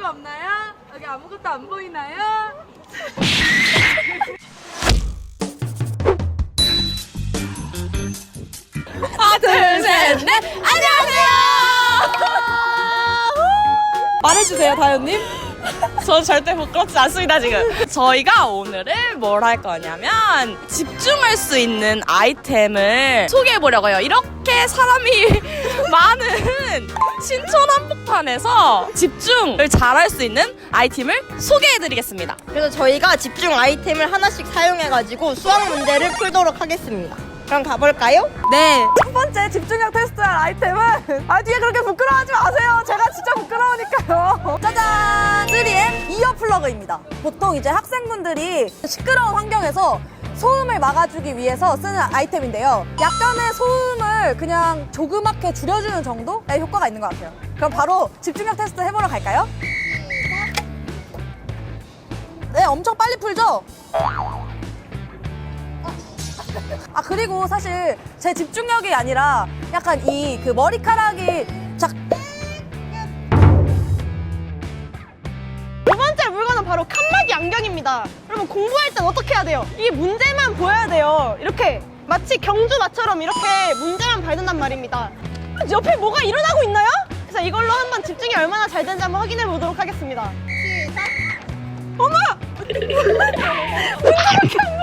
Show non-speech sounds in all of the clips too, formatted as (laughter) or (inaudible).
누가 없나요? 여기 아무것도 안 보이나요? 하나, 둘, 셋, 넷! 안녕하세요! 말해주세요, 다현님. (laughs) 저 절대 부끄럽지 않습니다, 지금. 저희가 오늘은 뭘 할 거냐면, 집중할 수 있는 아이템을 소개해 보려고요. 이렇게 사람이 (laughs) 많은 신촌 한복판에서 집중을 잘할 수 있는 아이템을 소개해 드리겠습니다. 그래서 저희가 집중 아이템을 하나씩 사용해가지고 수학 문제를 풀도록 하겠습니다. 그럼 가볼까요? 네. 첫 번째 집중력 테스트할 아이템은 아 뒤에 그렇게 부끄러워하지 마세요. 제가 진짜 부끄러우니까요. 짜잔! 3M 이어 플러그입니다. 보통 이제 학생분들이 시끄러운 환경에서 소음을 막아주기 위해서 쓰는 아이템인데요. 약간의 소음을 그냥 조그맣게 줄여주는 정도의 효과가 있는 것 같아요. 그럼 바로 집중력 테스트 해보러 갈까요? 네, 엄청 빨리 풀죠? 아 그리고 사실 제 집중력이 아니라 약간 이 그 머리카락이 작 바로 칸막이 안경입니다. 여러분 공부할 땐 어떻게 해야 돼요? 이 문제만 보여야 돼요. 이렇게 마치 경주마처럼 이렇게 문제만 밟는단 말입니다. 옆에 뭐가 일어나고 있나요? 그래서 이걸로 한번 집중이 얼마나 잘 되는지 한번 확인해 보도록 하겠습니다. 시작. 어머! (laughs) 문제 이렇게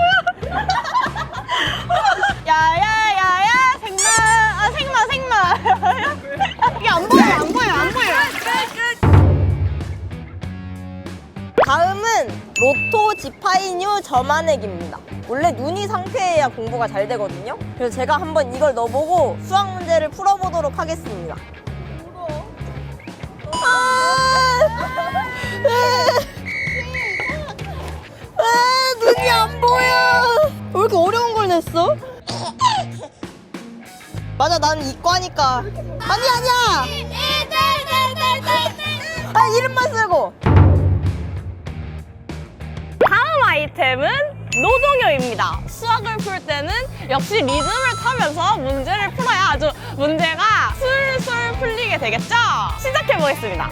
지파이뉴 점안액입니다. 원래 눈이 상쾌해야 공부가 잘 되거든요. 그래서 제가 한번 이걸 넣어보고 수학 문제를 풀어보도록 하겠습니다. 아, 아, 눈이 안 보여. 왜 이렇게 어려운 걸 냈어? 맞아, 난 이과니까. 아니, 아니야! 아, 이름만 쓰고! 아이템은 노동요입니다. 수학을 풀 때는 역시 리듬을 타면서 문제를 풀어야 아주 문제가 술술 풀리게 되겠죠? 시작해 보겠습니다.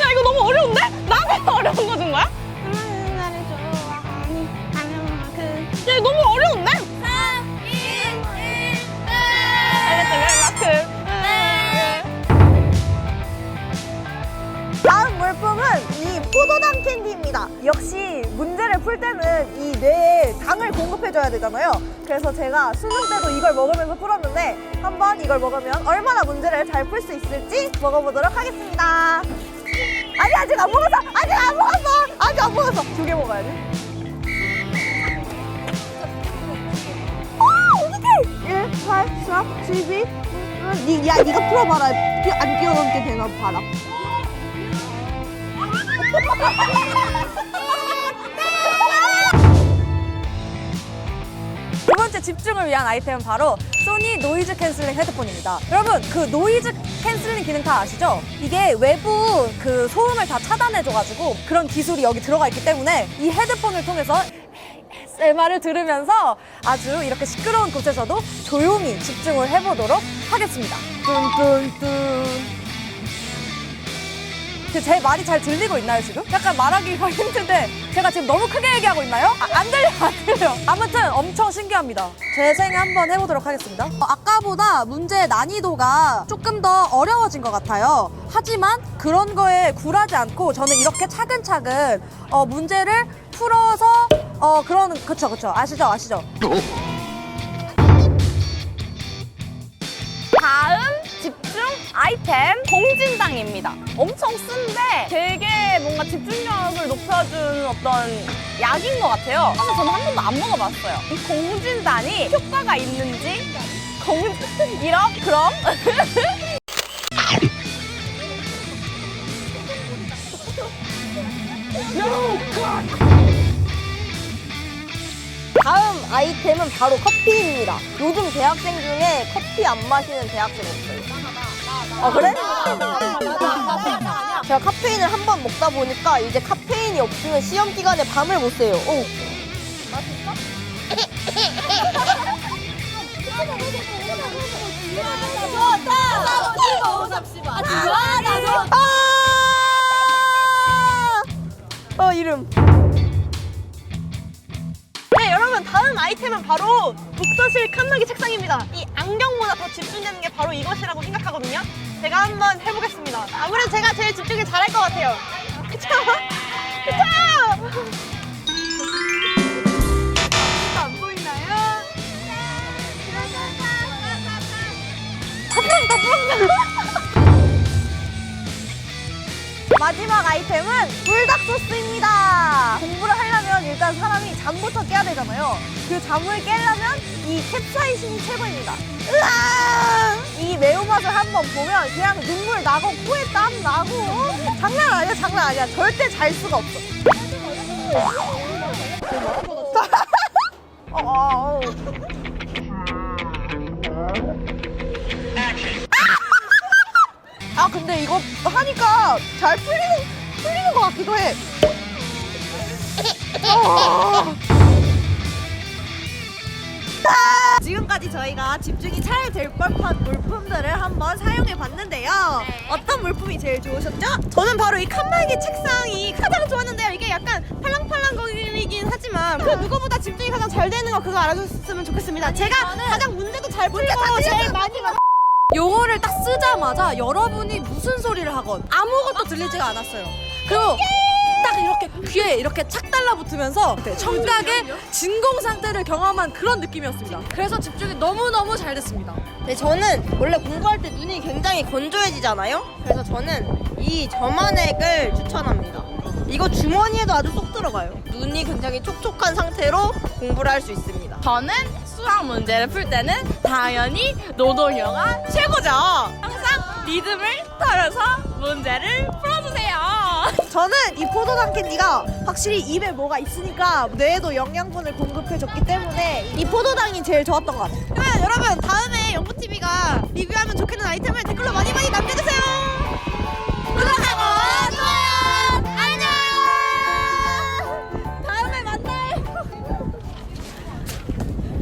야 이거 너무 어려운데? 나한테 어려운 거 준 거야? 야 포도당 캔디입니다. 역시 문제를 풀 때는 이 뇌에 당을 공급해줘야 되잖아요. 그래서 제가 수능 때도 이걸 먹으면서 풀었는데 한번 이걸 먹으면 얼마나 문제를 잘 풀 수 있을지 먹어보도록 하겠습니다. 아니 아직 안 먹었어. 아직 안 먹었어. 아직 안 먹었어. 두 개 먹어야 돼. 아, 어떡해! 1, 8, 4, 12. 니, 야, 니가 풀어봐라. 뛰- 안 뛰어넘게 되나 봐라. 두 번째 집중을 위한 아이템은 바로 소니 노이즈 캔슬링 헤드폰입니다. 여러분 그 노이즈 캔슬링 기능 다 아시죠? 이게 외부 그 소음을 다 차단해줘가지고 그런 기술이 여기 들어가 있기 때문에 이 헤드폰을 통해서 ASMR을 들으면서 아주 이렇게 시끄러운 곳에서도 조용히 집중을 해보도록 하겠습니다. 뚠뚠뚠 그 제 말이 잘 들리고 있나요 지금? 약간 말하기가 (laughs) 힘든데 제가 지금 너무 크게 얘기하고 있나요? 아, 안 들려 안 들려. 아무튼 엄청 신기합니다. 재생 한번 해보도록 하겠습니다. 어, 아까보다 문제의 난이도가 조금 더 어려워진 것 같아요. 하지만 그런 거에 굴하지 않고 저는 이렇게 차근차근 어, 문제를 풀어서 어 그러는 그쵸 그쵸. 아시죠 아시죠 아이템 공진당입니다. 엄청 쓴데 되게 뭔가 집중력을 높여주는 어떤 약인 것 같아요. 사실 저는 한 번도 안 먹어봤어요. 이 공진단이 효과가 있는지 공진 (laughs) 이럼 그럼 (laughs) 다음 아이템은 바로 커피입니다. 요즘 대학생 중에 커피 안 마시는 대학생 없어요. 아 그래? 제가 카페인을 한 번 먹다 보니까 이제 카페인이 없으면 시험 기간에 밤을 못 새요. 어. 아, 나도. 아! 어 이름. 네, 여러분 다음 아이템은 바로 독서실 칸막이 책상입니다. 이 안경보다 더 집중되는 게 바로 이것이라고 생각하거든요. 제가 한번 해보겠습니다. 아무래도 제가 제일 집중이 잘할 것 같아요. 그쵸? 아이템은 불닭 소스입니다. 공부를 하려면 일단 사람이 잠부터 깨야 되잖아요. 그 잠을 깨려면 이 캡사이신이 최고입니다. 으아! 이 매운맛을 한번 보면 그냥 눈물 나고 코에 땀 나고 장난 아니야 장난 아니야 절대 잘 수가 없어. (laughs) 어, 어, 어. (laughs) 아 근데 이거 하니까 잘 풀리는 풀리는 것 같기도 해. 어. 지금까지 저희가 집중이 잘 될 법한 물품들을 한번 사용해 봤는데요. 어떤 물품이 제일 좋으셨죠? 저는 바로 이 칸막이 책상이 가장 좋았는데요. 이게 약간 팔랑팔랑 거리긴 하지만 그 누구보다 집중이 가장 잘 되는 거 그거 알아줬으면 좋겠습니다. 제가 가장 문제도 잘 풀고 제일 많이 맞 요거를 딱 쓰자마자 여러분이 무슨 소리를 하건 아무것도 들리지가 않았어요. 그리고 딱 이렇게 귀에 이렇게 착 달라붙으면서 청각의 진공 상태를 경험한 그런 느낌이었습니다. 그래서 집중이 너무너무 잘 됐습니다. 네, 저는 원래 공부할 때 눈이 굉장히 건조해지잖아요. 그래서 저는 이 점안액을 추천합니다. 이거 주머니에도 아주 쏙 들어가요. 눈이 굉장히 촉촉한 상태로 공부를 할 수 있습니다. 저는 수학 문제를 풀 때는 당연히 노동요가 최고죠. 항상 리듬을 타면서 문제를 풀어주세요. 저는 이 포도당 캔디가 확실히 입에 뭐가 있으니까 뇌에도 영양분을 공급해줬기 때문에 이 포도당이 제일 좋았던 것 같아요. 그러면 여러분 다음에 영구TV가 리뷰하면 좋겠는 아이템을 댓글로 많이 많이 남겨주세요.